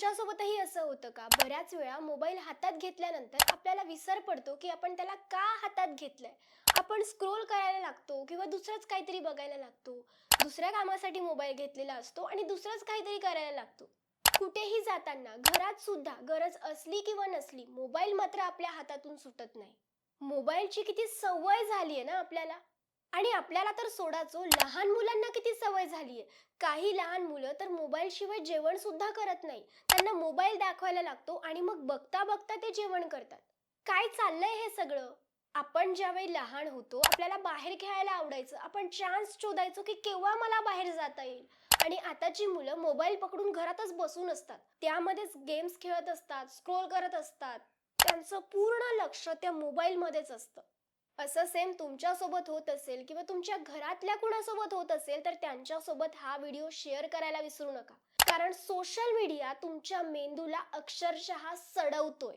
तुमच्यासोबतही असं होतं का? बऱ्याच वेळा मोबाईल हातात घेतल्यानंतर आपल्याला विसर पडतो की आपण त्याला का हातात घेतलंय? आपण स्क्रोल करायला लागतो किंवा दुसरंच काहीतरी बघायला लागतो. दुसऱ्या कामासाठी मोबाईल घेतलेला असतो आणि दुसरंच काहीतरी करायला लागतो. कुठेही जाताना घरात सुद्धा गरज असली किंवा नसली मोबाईल मात्र आपल्या हातातून सुटत नाही. मोबाईलची किती सवय झाली आहे ना आपल्याला? आणि आपल्याला तर सोडाचो लहान मुलांना किती सवय झाली आहे. काही लहान मुलं तर मोबाईल शिवाय जेवण सुद्धा करत नाही. त्यांना मोबाईल दाखवायला लागतो आणि मग बघता बघता ते जेवण करतात. काय चाललंय हे सगळं? आपण ज्यावेळी लहान होतो आपल्याला बाहेर खेळायला आवडायचं. आपण चान्स शोधायचो की केव्हा मला बाहेर जाता येईल. आणि आताची मुलं मोबाईल पकडून घरातच बसून असतात. त्यामध्येच गेम्स खेळत असतात स्क्रोल करत असतात. त्यांचं पूर्ण लक्ष त्या मोबाईलमध्येच असतं. असं सेम तुमच्यासोबत होत असेल किंवा तुमच्या घरातल्या कुणासोबत होत असेल तर त्यांच्यासोबत हा व्हिडिओ शेअर करायला विसरू नका. कारण सोशल मीडिया तुमच्या मेंदूला अक्षरशः सडवतोय.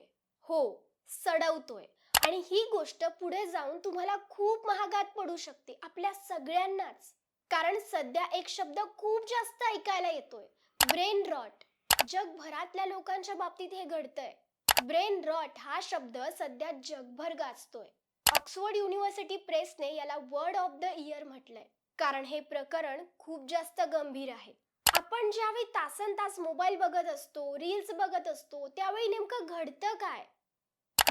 हो सडवतोय. आणि ही गोष्ट पुढे जाऊन तुम्हाला खूप महागात पडू शकते आपल्या सगळ्यांनाच. कारण सध्या एक शब्द खूप जास्त ऐकायला येतोय. ब्रेन रॉट जगभरातल्या लोकांच्या बाबतीत हे घडतंय. ब्रेन रॉट हा शब्द सध्या जगभर गाजतोय. ऑक्सफोर्ड युनिव्हर्सिटी प्रेसने याला वर्ड ऑफ द इयर म्हटलंय. कारण हे प्रकरण खूप जास्त गंभीर आहे. आपण ज्यावेळी तासन तास मोबाईल बघत असतो रील्स बघत असतो त्यावेळी नेमकं घडतं काय?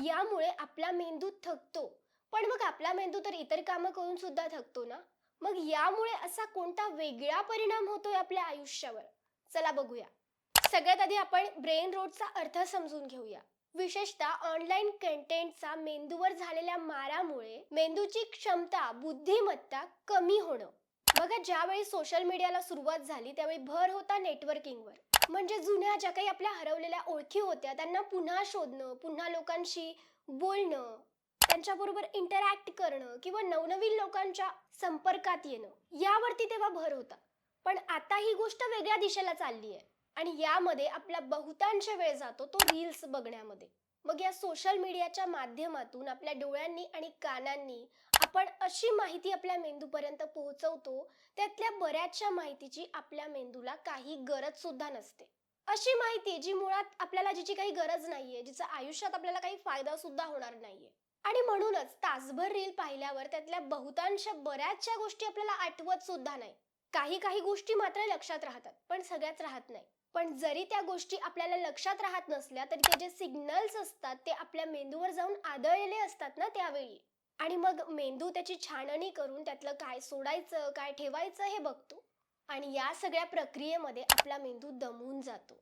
यामुळे आपला मेंदू थकतो. पण मग आपला मेंदू तर इतर कामं करून सुद्धा थकतो ना? मग यामुळे असा कोणता वेगळा परिणाम होतोय आपल्या आयुष्यावर? चला बघूया. सगळ्यात आधी आपण ब्रेन रोडचा अर्थ समजून घेऊया. विशेषतः ऑनलाईन कंटेंटचा मेंदूवर झालेल्या मारामुळे मेंदूची क्षमता बुद्धिमत्ता कमी होणं. बघा ज्यावेळी सोशल मीडियाला सुरुवात झाली त्यावेळी भर होता नेटवर्किंगवर म्हणजे जुन्या ज्या काही आपल्या हरवलेल्या ओळखी होत्या त्यांना पुन्हा शोधणं पुन्हा लोकांशी बोलणं त्यांच्याबरोबर इंटरॅक्ट करणं किंवा नवनवीन लोकांच्या संपर्कात येणं यावरती तेव्हा भर होता. पण आता ही गोष्ट वेगळ्या दिशेला चालली आहे आणि यामध्ये आपला बहुतांश वेळ जातो तो रील्स बघण्यामध्ये. मग या सोशल मीडियाच्या माध्यमातून आपल्या डोळ्यांनी आणि कानांनी आपण अशी माहिती आपल्या मेंदूपर्यंत पोहोचवतो त्यातल्या बऱ्याचशा माहितीची आपल्या मेंदूला काही गरज सुद्धा नसते. अशी माहिती जी मुळात आपल्याला जिची काही गरज नाहीये जिचा आयुष्यात आपल्याला काही फायदा सुद्धा होणार नाहीये. आणि म्हणूनच तासभर रील पाहिल्यावर त्यातल्या बहुतांश बऱ्याचशा गोष्टी आपल्याला आठवत सुद्धा नाही. काही काही गोष्टी मात्र लक्षात राहतात पण सगळ्याच राहत नाही. पण जरी त्या गोष्टी आपल्याला लक्षात राहत नसल्या तरी ते जे सिग्नल्स असतात ते आपल्या मेंदूवर जाऊन आदळलेले असतात ना त्यावेळी. आणि मग मेंदू त्याची छाननी करून त्यातलं काय सोडायचं काय ठेवायचं हे बघतो. आणि या सगळ्या प्रक्रियेमध्ये आपला मेंदू दमून जातो.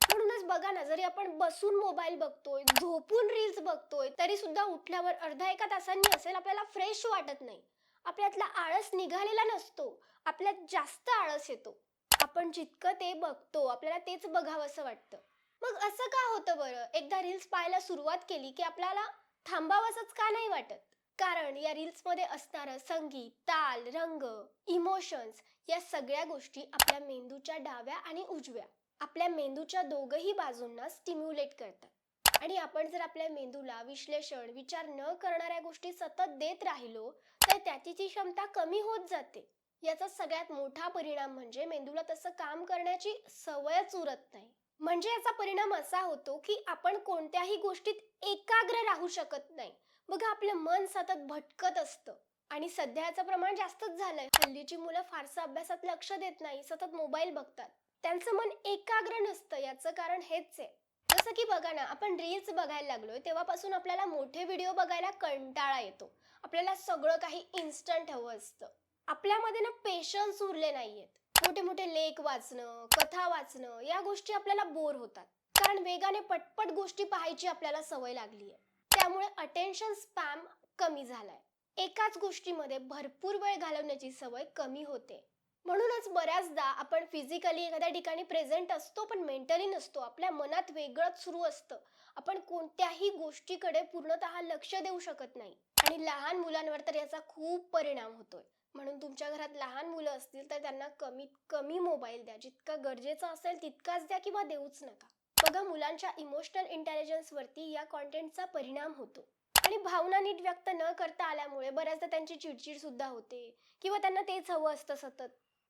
म्हणूनच बघा ना जरी आपण बसून मोबाईल बघतोय झोपून रील्स बघतोय तरी सुद्धा उठल्यावर अर्धा एका तासांनी असेल आपल्याला फ्रेश वाटत नाही. आपल्यातला आळस निघालेला नसतो. आपल्यात जास्त आळस येतो. आपण जितकं ते बघतो आपल्याला तेच बघावंसं वाटतं. मग असं का होतं बरं? एकदा रील्स पाहायला सुरुवात केली की आपल्याला थांबावंसंच का नाही वाटत? कारण या रील्समध्ये असणारं संगीत ताल रंग इमोशन्स या सगळ्या गोष्टी आपल्या मेंदूच्या डाव्या आणि उजव्या आपल्या मेंदूच्या दोघही बाजूंना स्टिम्युलेट करतात. आणि आपण जर आपल्या मेंदूला विश्लेषण विचार न करणाऱ्या गोष्टी सतत देत राहिलो तर त्याची ती क्षमता कमी होत जाते. याचा सगळ्यात मोठा परिणाम म्हणजे मेंदूला तसं काम करण्याची सवयच उरत नाही. म्हणजे याचा परिणाम असा होतो की आपण कोणत्याही गोष्टीत एकाग्र राहू शकत नाही. बघा आपलं मन सतत भटकत असतं. आणि सध्या याचं प्रमाण जास्तच झालंय. हल्लीची मुलं फारसं अभ्यासात लक्ष देत नाही सतत मोबाईल बघतात. त्यांचं मन एकाग्र नसतं याचं कारण हेच आहे. जसं की बघा ना आपण रील्स बघायला लागलोय तेव्हापासून आपल्याला मोठे व्हिडिओ बघायला कंटाळा येतो. आपल्याला सगळं काही इन्स्टंट हवं असतं. आपल्यामध्ये ना पेशन्स उरले नाहीयेत. मोठे मोठे लेख वाचणं कथा वाचणं या गोष्टी आपल्याला बोर होतात. कारण वेगाने पटपट गोष्टी पाहायची आपल्याला सवय लागली आहे त्यामुळे अटेन्शन स्पॅम कमी झालाय. एकाच गोष्टीमध्ये भरपूर वेळ घालवण्याची सवय कमी होते. म्हणूनच बऱ्याचदा आपण फिजिकली एखाद्या ठिकाणी प्रेझेंट असतो पण मेंटली नसतो. आपल्या मनात वेगळंच सुरू असतं. आपण कोणत्याही गोष्टीकडे पूर्णतः लक्ष देऊ शकत नाही. आणि लहान मुलांवर तर याचा खूप परिणाम होतोय. म्हणून तुमच्या घरात लहान मुलं असतील तर त्यांना कमीत कमी मोबाईल द्या. जितका गरजेचा असेल तितकाच द्या किंवा देऊच नका. बघा मुलांच्या इमोशनल इंटेलिजन्सवरती या कॉन्टेंटचा परिणाम होतो. आणि भावना नीट व्यक्त न करता आल्यामुळे बऱ्याचदा त्यांची चिडचिड सुद्धा होते. किंवा त्यांना तेच हवं असतं सतत.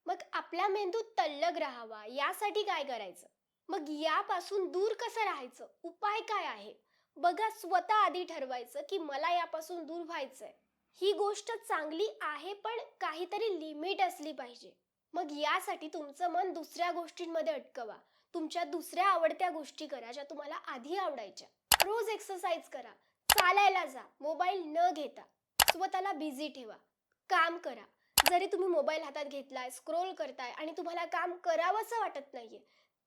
मग आपला मेंदू तल्लग राहावा यासाठी काय करायचं? मग यापासून दूर कसं राहायचं? उपाय काय आहे? बघा स्वतः आधी ठरवायचं की मला यापासून दूर व्हायचंय. ही गोष्ट चांगली आहे पण काहीतरी लिमिट असली पाहिजे. मग यासाठी तुमचं मन दुसऱ्या गोष्टींमध्ये अटकवा. तुमच्या दुसऱ्या आवडत्या गोष्टी करा ज्या तुम्हाला आधी आवडायच्या. रोज एक्सरसाइज करा. चालायला जा. मोबाईल न घेता. स्वतःला बिझी ठेवा. काम करा. जरी तुम्ही मोबाईल हातात घेतलाय स्क्रोल करताय आणि तुम्हाला काम करावंसं वाटत नाहीये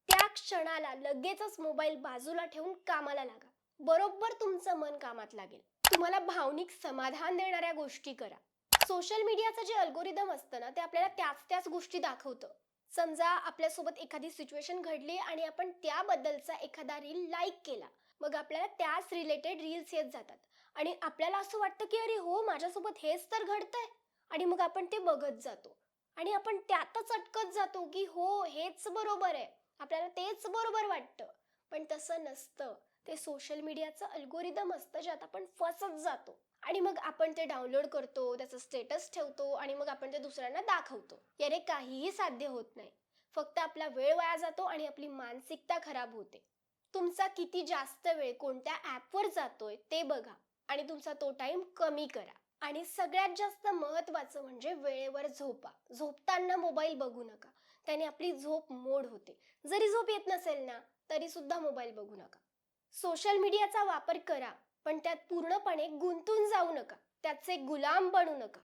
त्या क्षणाला लगेचच मोबाईल बाजूला ठेवून कामाला लागा. बरोबर तुमचं मन कामात लागेल. तुम्हाला भावनिक समाधान देणाऱ्या गोष्टी करा. सोशल मीडियाचं जे अल्गोरिदम असतं ना ते आपल्याला त्याच त्याच गोष्टी दाखवतं. समजा आपल्यासोबत एखादी सिच्युएशन घडली आणि आपण त्याबद्दलचा एखादा रील लाईक केला मग आपल्याला त्याच रिलेटेड रील्स येत जातात. आणि आपल्याला असं वाटतं की अरे हो माझ्यासोबत हेच तर घडतंय. आणि मग आपण ते बघत जातो. आणि आपण त्यातच अटकत जातो की हो हेच बरोबर आहे. आपल्याला तेच बरोबर वाटतं. पण तसं नसतं. ते सोशल मीडियाचं अल्गोरिदम असतं ज्यात आपण फसत जातो. आणि मग आपण ते डाउनलोड करतो त्याचं स्टेटस ठेवतो आणि मग आपण ते दुसऱ्यांना दाखवतो. याने काहीही साध्य होत नाही. फक्त आपला वेळ वाया जातो आणि आपली मानसिकता खराब होते. तुमचा किती जास्त वेळ कोणत्या ॲपवर जातोय ते बघा. आणि तुमचा तो टाईम कमी करा. आणि सगळ्यात जास्त महत्त्वाचं म्हणजे वेळेवर झोपा. झोपताना मोबाईल बघू नका. त्याने आपली झोप मोड होते. जरी झोप येत नसेल ना तरी सुद्धा मोबाईल बघू नका. सोशल मीडियाचा वापर करा पण त्यात पूर्णपणे गुंतून जाऊ नका. त्याचे गुलाम बनू नका.